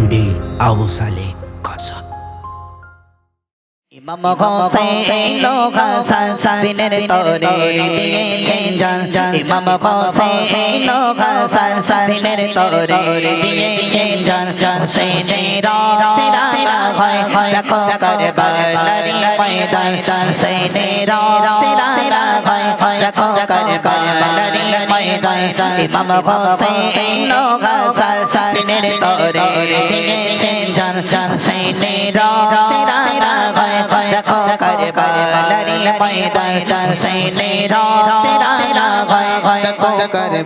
MD Abu সালে কাসা ইমাম হোসেন হাসান দিনের তরে দিয়েছেন জান ইমাম হোসেন হাসান দিনের তরে দিয়েছেন জান হোসেনের তেরা হয় দেখো কারবালারি ময়দান হোসেনের তেরা হয় দেখো কারবালারি ময়দান ইমাম হোসেন হয় দেখো কারবালারি ময়দান হোসেনের তেরা হয়। দেখো,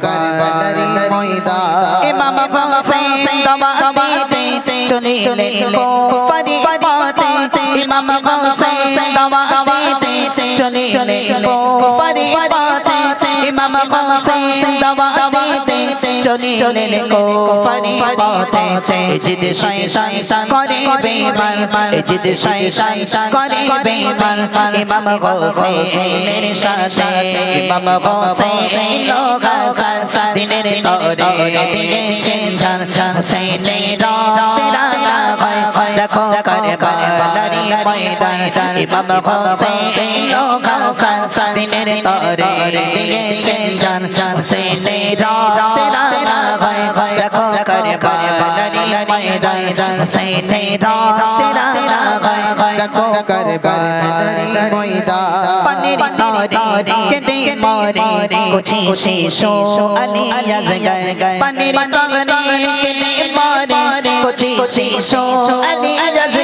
কারবালারি ময়দান। ইমাম হোসেন দমা দিতে চলে চলে পারি পাতে ইমাম হোসেন দমা দিতে চলে চলে পারি পাতে ইমাম হোসেন দমা দিতে চলে চলে পারি পাতে জিদ শয়তান করে বেমান জিদ শয়তান করে বেমান ইমাম হোসেনের সাথে। ইমাম হোসেন লোক হাসান দিনের তরে দিয়েছেন জান হোসেনের তেরা হয় দেখো কারবালারি ময়দান। ইমাম হোসেন লোক দিনের তরে দিয়েছেন জান হোসেনের তেরা হয় দেখো কারবালারি ময়দান হোসেনের তেরা হয় দেখো কারবালারি ময়দান পানির তরে কেঁদে মরে কুছি শিশু আলী আজগর পানির তরে কেঁদে মরে কুছি শিশু আলী আজগর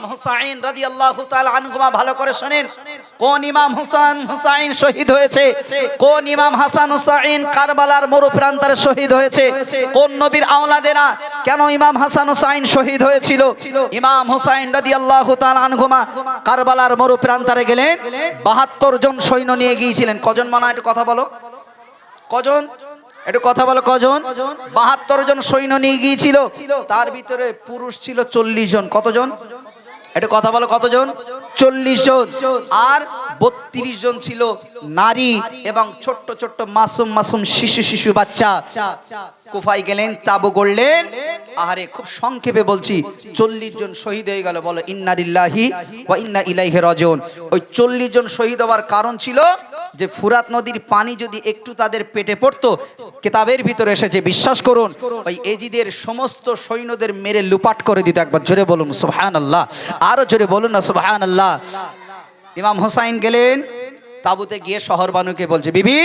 ইমাম হুসাইন রাদিয়াল্লাহু তাআলা আনহুমা ভালো করে শুনেন। কোন ইমাম হুসাইন হুসাইন শহীদ হয়েছে? কোন ইমাম হাসান হুসাইন কারবালার মরু প্রান্তরে শহীদ হয়েছে? কোন নবীর আওলাদেরা কেন ইমাম হাসান হুসাইন শহীদ হয়েছিল? ইমাম হুসাইন রাদিয়াল্লাহু তাআলা আনহুমা কারবালার মরু প্রান্তরে গেলেন। 72 জন সৈন্য নিয়ে গিয়েছিলেন। কজন মানা একটু কথা বলো? কজন? একটু কথা বলো, কজন? বাহাত্তর জন সৈন্য নিয়ে গিয়েছিল। তার ভিতরে পুরুষ ছিল চল্লিশ জন। কতজন? একটু কথা বলো কতজন? চল্লিশ জন। আর বত্রিশ জন ছিল, নারী এবং ছোট্ট ছোট্ট মাসুম মাসুম শিশু শিশু বাচ্চা। কুফাই গেলেন, তাবু গড়লেন। আহারে, খুব সংক্ষেপে বলছি, চল্লিশ জন শহীদ হয়ে গেল, বলো ইন্নারিল্লাহি ওয়া ইন্না ইলাইহি রাজিউন। ওই চল্লিশ জন শহীদ হওয়ার কারণ ছিল যে, ফুরাত নদীর পানি যদি একটু তাদের পেটে পড়তো, কেতাবের ভিতরে এসেছে, বিশ্বাস করুন, ওই এজিদের সমস্ত সৈন্যদের মেরে লুপাট করে দিত একবার। জোরে বলুন সুবহান আল্লাহ আরও জোরে বলুন না সুবহান আল্লাহ ইমাম হোসাইন গেলেন, তাবুতে গিয়ে শহর বানুকে বলছে, বিবি,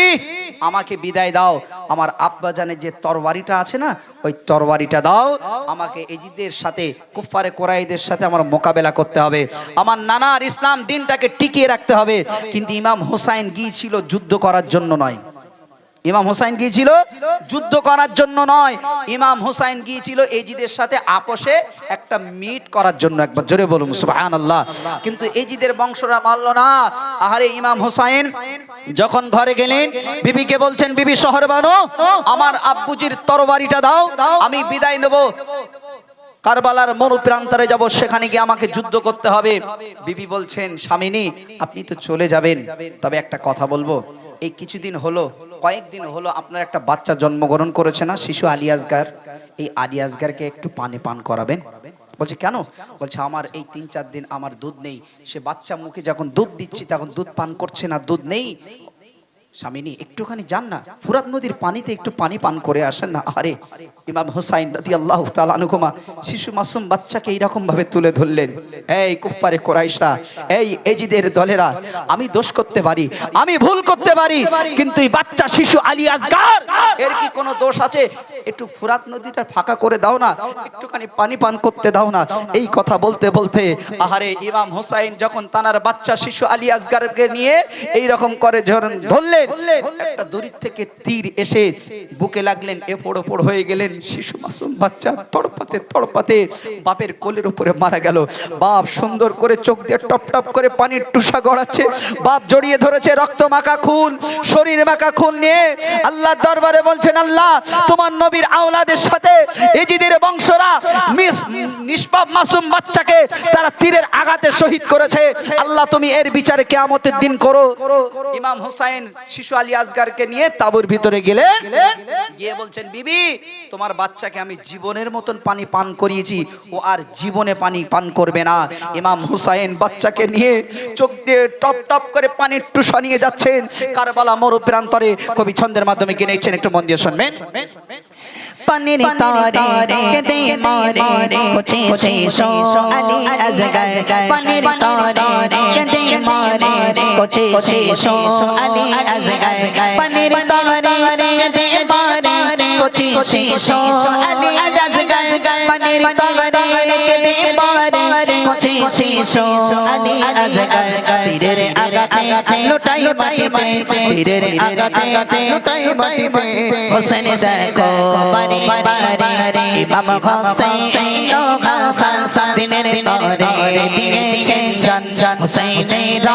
আমাকে বিদায় দাও। আমার আব্বাজানের যে তরবারিটা আছে না, ওই তরবারিটা দাও। আমাকে এজিদের সাথে কুফারে কোরাইদের সাথে আমার মোকাবেলা করতে হবে। আমার নানার ইসলাম দিনটাকে টিকিয়ে রাখতে হবে। কিন্তু ইমাম হোসাইন গিয়েছিল যুদ্ধ করার জন্য নয়। ইমাম হোসাইন গিয়েছিল যুদ্ধ করার জন্য নয়। ইমাম হোসাইন গিয়েছিল এজিদের সাথে আপোষে একটা মিট করার জন্য একবার জোরে বলুন, সুবহানাল্লাহ। কিন্তু এজিদের বংশরা মানলো না। আহারে ইমাম হোসাইন, যখন ঘরে গেলেন, বিবিকে বলছেন, বিবি, শহর বানো। আমার আব্বুজির তরবারিটা দাও, আমি বিদায় নেব। কারবালার মরু প্রান্তরে যাব, সেখানে গিয়ে আমাকে যুদ্ধ করতে হবে। বিবি বলছেন, স্বামিনী, আপনি তো চলে যাবেন। তবে একটা কথা বলব। এই কিছুদিন হলো কয়েকদিন হলো আপনার একটা বাচ্চা জন্মগ্রহণ করেছে না? শিশু আলিয়াসগার এই আলিয়াসগারকে একটু পানি পান করাবেন। বলছে, কেন? বলছে, আমার এই তিন চার দিন আমার দুধ নেই। সে বাচ্চা মুখে যখন দুধ দিচ্ছি, তখন দুধ পান করছে না, দুধ নেই। স্বামিনী, একটুখানি যান না। ফুরাত নদীর পানিতে একটু পানি পান করে আসেন না। আরে ইমাম হুসাইন রাদি আল্লাহ তালানুকুমা শিশু মাসুম বাচ্চাকে এইরকম ভাবে তুলে ধরলেন। এই কুফারে কোরাইশা এই এজিদের দলেরা, আমি দোষ করতে পারি, আমি ভুল করতে পারি, কিন্তু এই বাচ্চা শিশু আলী আসগার এর কি কোনো দোষ আছে? একটু ফুরাত নদীটা ফাঁকা করে দাও না, একটুখানি পানি পান করতে দাও না। এই কথা বলতে বলতে, আহারে, ইমাম হুসাইন যখন তানার বাচ্চা শিশু আলী আসগারকে নিয়ে এই রকম করে যখন ধরলেন একটা দড়ির থেকে তীর এসে বুকে লাগলেন এ পড়ো পড় হয়ে গেলেন শিশু মাসুম বাচ্চা তড়পাতে তড়পাতে বাপের কোলের উপরে মারা গেল। বাপ সুন্দর করে চোখ দিয়ে টপ টপ করে পানির টুসা গড়াচ্ছে বাপ জড়িয়ে ধরেছে রক্ত মাখা খুন শরীর মাখা খুন নিয়ে। আল্লাহ দরবারে বলছেন আল্লাহ তোমার নবীর আওলাদের সাথে এজিদের বংশরা নিষ্পাপ মাসুম বাচ্চাকে তারা তীরের আঘাতে শহীদ করেছে। আল্লাহ তুমি এর বিচারে কেয়ামতের দিন করো। ইমাম হুসাইন শিশু আলী আসগারকে নিয়ে তাবুর ভিতরে গেলেন গিয়ে বলছেন, বিবি, তোমার বাচ্চাকে আমি জীবনের মতন পানি পান করিয়েছি। ও আর জীবনে পানি পান করবে না। ইমাম হুসাইন বাচ্চাকে নিয়ে চোখ দিয়ে টপ টপ করে পানির টুসা নিয়ে যাচ্ছেন। কারবালা মরু প্রান্তরে কবি ছন্দের মাধ্যমে কিনেছেন একটু মন দিয়ে শুনবেন। পানির তরে কেদে মরে কোছে শেষো আলী আজগার পানির তরে কেদে মরে কোছে শেষো আলী আজগার পানির তরে কেদে মরে কুছে শেষো আলী আজগার পানির তরে কেদে মরে কুছে শেষো আলী আজগার তীরের আগাতে লুটাই মাটিতে, তীরের আগাতে লুটাই মাটিতে, হোসেন দেখো বারে বারে ইমাম হোসেন হাসান দিনের তরে, দিয়েছেন জান জান হোসেনের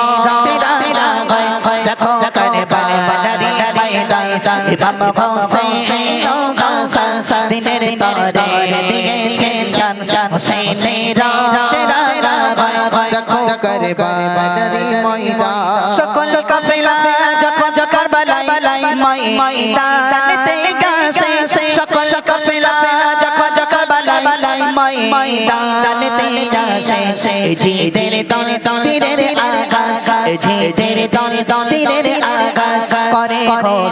তেরা রাগায় দেখো, কারবালারি ময়দান ইমাম হোসেন ও হাসান দিনের তরে দিয়েছেন জান হোসেনের দেখো সকল কাফেলা যখন সকল ময়দানেতে গেছে জিদের তন তীরের আঘাত জিদের তন তীরের আঘাত করে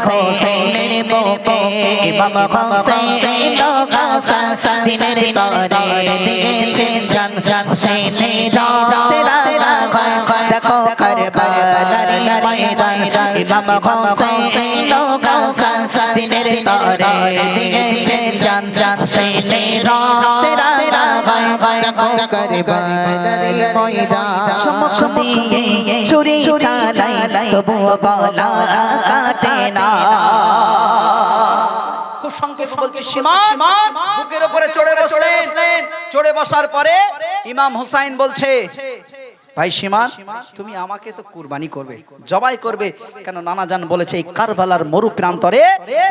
হোসেনের বুকে ইমাম হোসেন হাসান দিনের তরে দিয়েছেন জান হোসেনের লাগায় দেখো কারবালারি ময়দান ইমাম হোসেন হাসান দিনের তরে দিয়েছেন জান জান হোসেনের তেরা লাগায় দেখো কারবালারি ময়দান সমস্ত দিয়ে ছুরি চালাই তবুও গলা কাটে না খুব সংক্ষেপে বলছি সীমান বুকের উপরে চড়ে বসলেন। চড়ে বসার পরে ইমাম হুসাইন বলছে ভাই সীমান তুমি আমাকে তো কুরবানি করবে জবাই করবে। কেন নানা জান বলেছে এই কারবালার মরু প্রান্তরে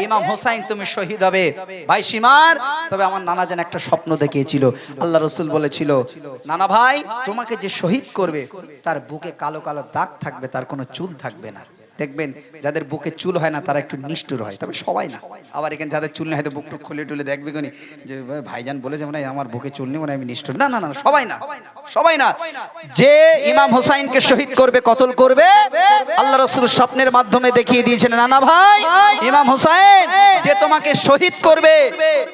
ইমাম হুসাইন তুমি শহীদ হবে। ভাই সীমার তবে আমার নানা জান একটা স্বপ্ন দেখিয়েছিল। আল্লাহ রসুল বলেছিল নানা ভাই তোমাকে যে শহীদ করবে তার বুকে কালো কালো দাগ থাকবে তার কোনো চুল থাকবে না। দেখবেন যাদের বুকে চুল হয় না তারা একটু নিষ্ঠুর হয়। তবে সবাই না। আবার এখানে যাদের চুল নেই হয়তো বুক টুক খুলে টুলে দেখবে কোনি যে ভাই, ভাইজান বলেছে মানে আমার বুকে চুল নেই মানে আমি নিষ্ঠুর। না না না সবাই না সবাই না। যে ইমাম হোসাইনকে শহীদ করবে কতল করবে আল্লাহ রসুল স্বপ্নের মাধ্যমে দেখিয়ে দিয়েছেন নানা ভাই ইমাম হোসাইন যে তোমাকে শহীদ করবে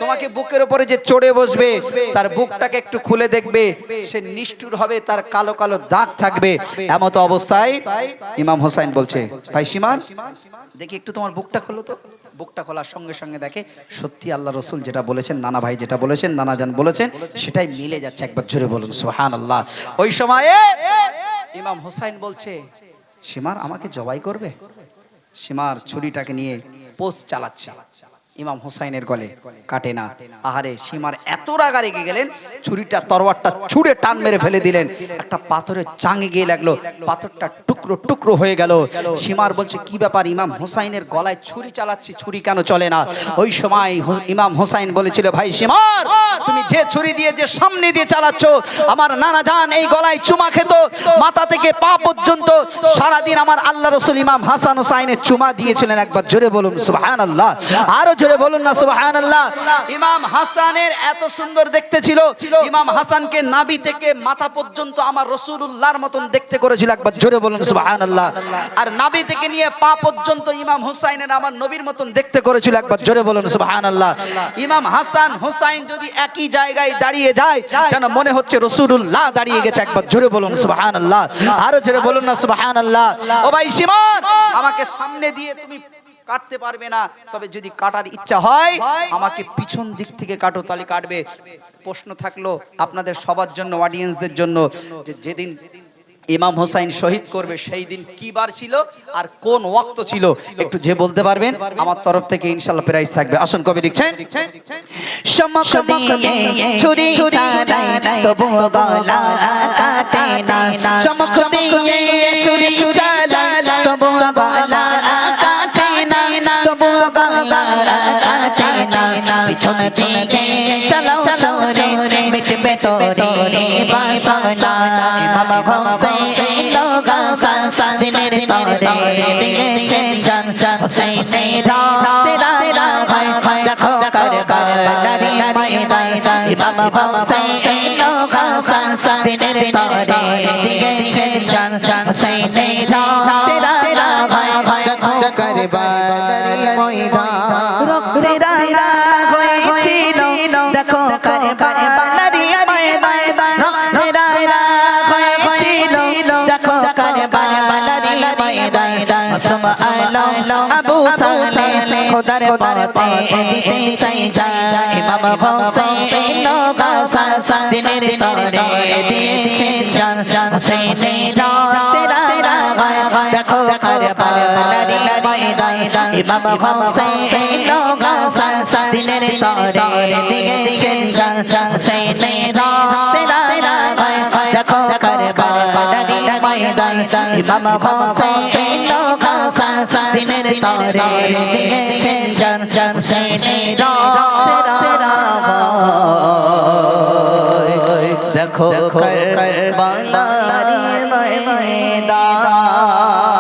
তোমাকে বুকের উপরে যে চড়ে বসবে তার বুকটাকে একটু খুলে দেখবে সে নিষ্ঠুর হবে তার কালো কালো দাগ থাকবে। এমতো অবস্থায় ইমাম হোসাইন বলছে ভাই সীমান, দেখি একটু তোমার বুকটা খোলো তো। বুকটা খোলার সঙ্গে সঙ্গে দেখে, সত্যি আল্লাহ রসুল যেটা বলেছেন, নানা ভাই যেটা বলেছেন, নানা জান বলেছেন, সেটাই মিলে যাচ্ছে, একবার জোরে বলুন সুহান আল্লাহ ওই সময়ে ইমাম হোসাইন বলছে, সীমার আমাকে জবাই করবে? সীমার ছুরিটাকে নিয়ে পোস্ট চালাচ্ছে। ইমাম হোসাইনের গলে কাটে না। আহারে সীমার এত রাগা রেগে গেলেন, ছুরিটা, তরোয়ারটা ছুঁড়ে টান মেরে ফেলে দিলেন। একটা পাথরের চাঙে গিয়ে লাগল, পাথরটা টুকরো টুকরো হয়ে গেল। সীমার বলছে, কি ব্যাপার ইমাম হোসাইনের গলায় ছুরি চালাচ্ছি, ছুরি কেন চলে না? ওই সময় ইমাম হোসাইন বলেছিল, ভাই সীমার, তুমি যে ছুরি দিয়ে যে সামনে দিয়ে চালাচ্ছ, আমার নানা জান এই গলায় চুমা খেত। মাথা থেকে পা পর্যন্ত সারাদিন আমার আল্লাহ রসুল ইমাম হাসান হোসাইনের চুমা দিয়েছিলেন। একবার জোরে বলুন সুবহান আল্লাহ আরও জোরে বলুন না সুবহান আল্লাহ ইমাম হাসানের এত সুন্দর দেখতে ছিল। ইমাম হাসানকে নাবি থেকে মাথা পর্যন্ত আমার রসুল্লাহর মতন দেখতে করেছিল একবার। জোরে বলুন সুবহান আল্লাহ আর নাবি থেকে নিয়ে পা পর্যন্ত ইমাম হুসাইনের আমার নবীর মতন দেখতে করেছিল একবার। জোরে বলুন সুবহান আল্লাহ ইমাম হাসান হুসাইন যদি একই জায়গায় দাঁড়িয়ে যায়, যেন মনে হচ্ছে রসুল্লাহ দাঁড়িয়ে গেছে একবার। জোরে বলুন সুবহান আল্লাহ আরও জোরে বলুন না সুবহান আল্লাহ ও ভাই সিমন আমাকে সামনে দিয়ে তুমি কাটতে পারবে না। তবে যদি কাটার ইচ্ছা হয়, আমাকে পিছন দিক থেকে কাটো, তাহলে কাটবে। প্রশ্ন থাকল আপনাদের সবার জন্য অডিয়েন্সদের জন্য, যে যেদিন ইমাম হোসাইন শহীদ করবে, সেই দিন কি বার ছিল আর কোন ওয়াক্ত ছিল, একটু যে বলতে পারবেন? আমার তরফ থেকে ইনশাল্লাহ প্রাইজ থাকবে। আসুন কবি লিখছেন। সমক দিয়ে ছুরি চালাই তবুও গলা কাটে না। সমক দিয়ে ছুরি চালাই তবুও গলা কাটে পিছন থেকে চালাও চোরে মিটে ভেতরে বাসনা ইমাম হোসেন গাসান দিনের তরে কারবালারি ময়দান। রক্তে রাঙা হয়েছিল। দেখো কারবালারি ময়দান। রক্তে রাঙা হয়েছিল। দেখো কারবালারি ময়দান। মাসুম আলম আবু সালে খোদার পথে দিতে চাই যান ইমাম হোসেন গাসান দিনের তরে দিয়েছে জান জান হোসেনের তেরা লাগায় দেখো কারবালারি ময়দান ইমাম হোসেন গাসান দিনের তরে দিয়েছে জান জান হোসেনের তেরা লাগায় দেখো ময়দান ইমাম হোসেন গাসান দিনের তরে দিয়েছে জান জান হোসেনের দেখো কারবালারি ময়দান।